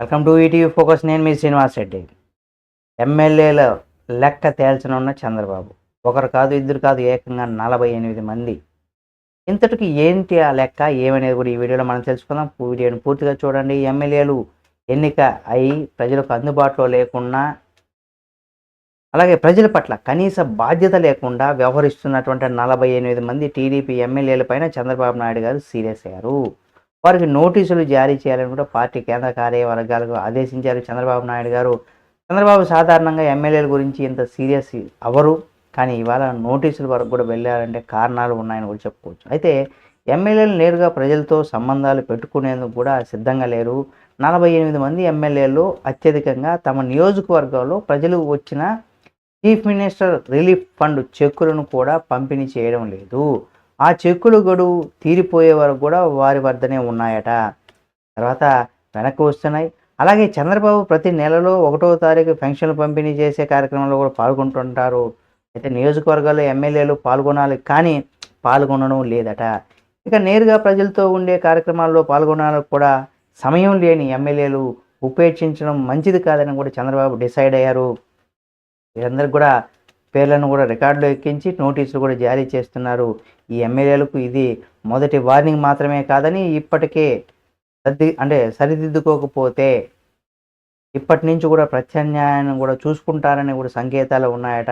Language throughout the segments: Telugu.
వెల్కమ్ టు ఈటీవీ ఫోకస్ నేను మీ శ్రీనివాస్ రెడ్డి. ఎమ్మెల్యేల లెక్క తేల్చనున్న చంద్రబాబు. ఒకరు కాదు ఇద్దరు కాదు ఏకంగా నలభై ఎనిమిది మంది. ఇంతటికి ఏంటి ఆ లెక్క? ఏమనేది కూడా ఈ వీడియోలో మనం తెలుసుకుందాం. వీడియోని పూర్తిగా చూడండి. ఎమ్మెల్యేలు ఎన్నిక అయి ప్రజలకు అందుబాటులో లేకుండా అలాగే ప్రజల పట్ల కనీస బాధ్యత లేకుండా వ్యవహరిస్తున్నటువంటి నలభై ఎనిమిది మంది టీడీపీ ఎమ్మెల్యేల పైన చంద్రబాబు నాయుడు గారు సీరియస్ అయ్యారు. వారికి నోటీసులు జారీ చేయాలని కూడా పార్టీ కేంద్ర కార్యవర్గాలకు ఆదేశించారు. చంద్రబాబు నాయుడు గారు చంద్రబాబు సాధారణంగా ఎమ్మెల్యేల గురించి ఇంత సీరియస్ అవరు. కానీ ఇవాళ నోటీసుల వరకు కూడా వెళ్ళారంటే కారణాలు ఉన్నాయని కూడా చెప్పుకోవచ్చు. అయితే ఎమ్మెల్యేలు నేరుగా ప్రజలతో సంబంధాలు పెట్టుకునేందుకు కూడా సిద్ధంగా లేరు. నలభై ఎనిమిది మంది ఎమ్మెల్యేలు అత్యధికంగా తమ నియోజకవర్గంలో ప్రజలు వచ్చిన చీఫ్ మినిస్టర్ రిలీఫ్ ఫండ్ చెక్కులను కూడా పంపిణీ చేయడం లేదు. ఆ చెక్కులు గడువు తీరిపోయే వరకు కూడా వారి వద్దనే ఉన్నాయట. తర్వాత వెనక్కి వస్తున్నాయి. అలాగే చంద్రబాబు ప్రతి నెలలో ఒకటో తారీఖు పెన్షన్లు పంపిణీ చేసే కార్యక్రమంలో కూడా పాల్గొంటుంటారు. అయితే నియోజకవర్గాల్లో ఎమ్మెల్యేలు పాల్గొనాలి కానీ పాల్గొనడం లేదట. ఇక నేరుగా ప్రజలతో ఉండే కార్యక్రమాల్లో పాల్గొనాలకు కూడా సమయం లేని ఎమ్మెల్యేలు ఉపేక్షించడం మంచిది కాదని కూడా చంద్రబాబు డిసైడ్ అయ్యారు. వీరందరికీ కూడా పేర్లను కూడా రికార్డులో ఎక్కించి నోటీసులు కూడా జారీ చేస్తున్నారు. ఈ ఎమ్మెల్యేలకు ఇది మొదటి వార్నింగ్ మాత్రమే కాదని ఇప్పటికే సర్ది అంటే సరిదిద్దుకోకపోతే ఇప్పటి నుంచి కూడా ప్రత్యామ్నాయాన్ని కూడా చూసుకుంటారని కూడా సంకేతాలు ఉన్నాయట.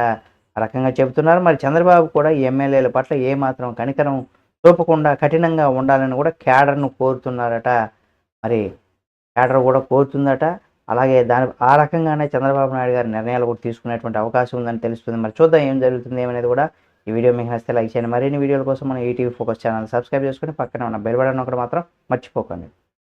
ఆ రకంగా చెబుతున్నారు. మరి చంద్రబాబు కూడా ఈ ఎమ్మెల్యేల పట్ల ఏమాత్రం కనికరం చూపకుండా కఠినంగా ఉండాలని కూడా క్యాడర్ను కోరుతున్నారట. మరి క్యాడర్ కూడా కోరుతుందట. అలాగే దాని ఆ రకంగానే చంద్రబాబు నాయుడు గారి నిర్ణయాలు కూడా తీసుకునేటువంటి అవకాశం ఉందని తెలుస్తుంది. మరి చూద్దాం ఏం జరుగుతుంది ఏమనేది కూడా ఈ వీడియో మీకు నచ్చితే లైక్ చేయండి. మరిన్ని వీడియోల కోసం మన ఈటీవీ ఫోకస్ ఛానల్ సబ్స్క్రైబ్ చేసుకొని పక్కన ఉన్న బెల్ బటన్ ఒకటి మాత్రం మర్చిపోకండి.